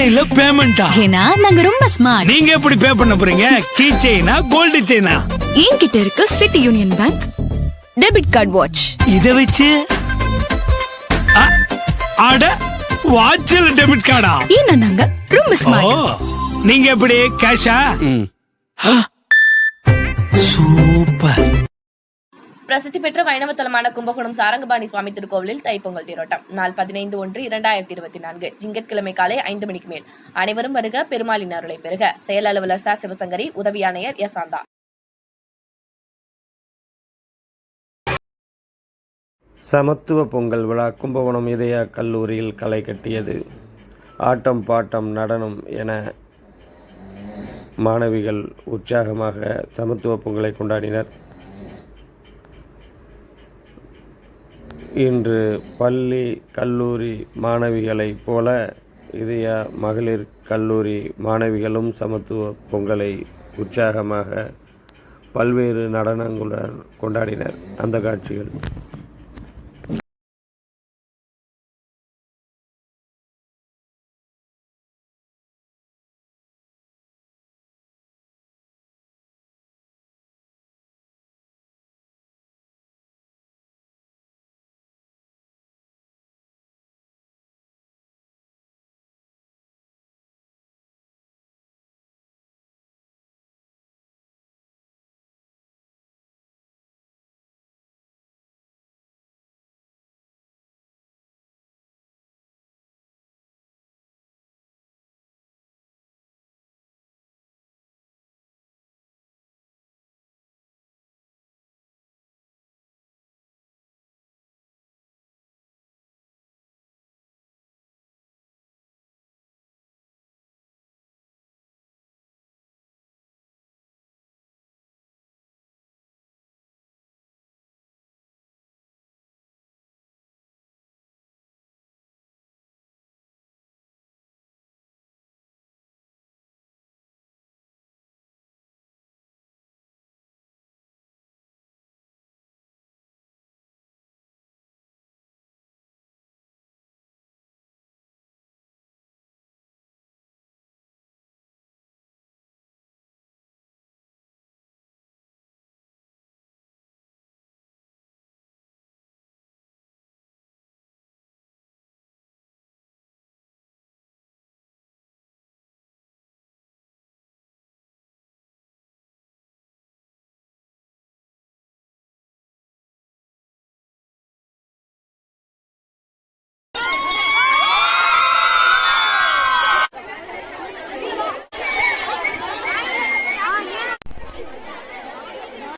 இல்ல பேமெண்டா ஏன்னா நாங்க ரொம்ப ஸ்மார்ட் நீங்க எப்படி பே பண்ண போறீங்க? கீ செயினா கோல்டு செயினா என்கிட்ட இருக்கு city union bank debit card watch இத வச்சு அட வாட்சில் டெபிட் கார்டா ஏன்னா நாங்க ரொம்ப ஸ்மார்ட் நீங்க எப்படி கேஷா சூப்பர். பிரசித்தி பெற்ற வைணவ தலமான கும்பகோணம் சாரங்கபாணி சுவாமி திருக்கோவிலில் தைப்பொங்கல் தேரோட்டம். நாள் பதினைந்து ஒன்று இரண்டாயிரத்தி இருபத்தி நான்கு. திங்கட்கிழமை காலை ஐந்து மணிக்கு மேல். அனைவரும் வருக பெருமாளின் அருளை பெறுக. செயல் அலுவலர் ச. சிவசங்கரி உதவி ஆணையர் எஸ். ஆந்தா சமத்துவ பொங்கல் விழா கும்பகோணம் இதய கல்லூரியில் களை கட்டியது. ஆட்டம் பாட்டம் நடனம் என மாணவிகள் உற்சாகமாக சமத்துவ பொங்கலை கொண்டாடினர். இன்று பள்ளி கல்லூரி மாணவிகளைப் போல இதய மகளிர் கல்லூரி மாணவிகளும் சமத்துவ பொங்கலை உற்சாகமாக பல்வேறு நடனங்களுடன் கொண்டாடினர். அந்த காட்சிகள்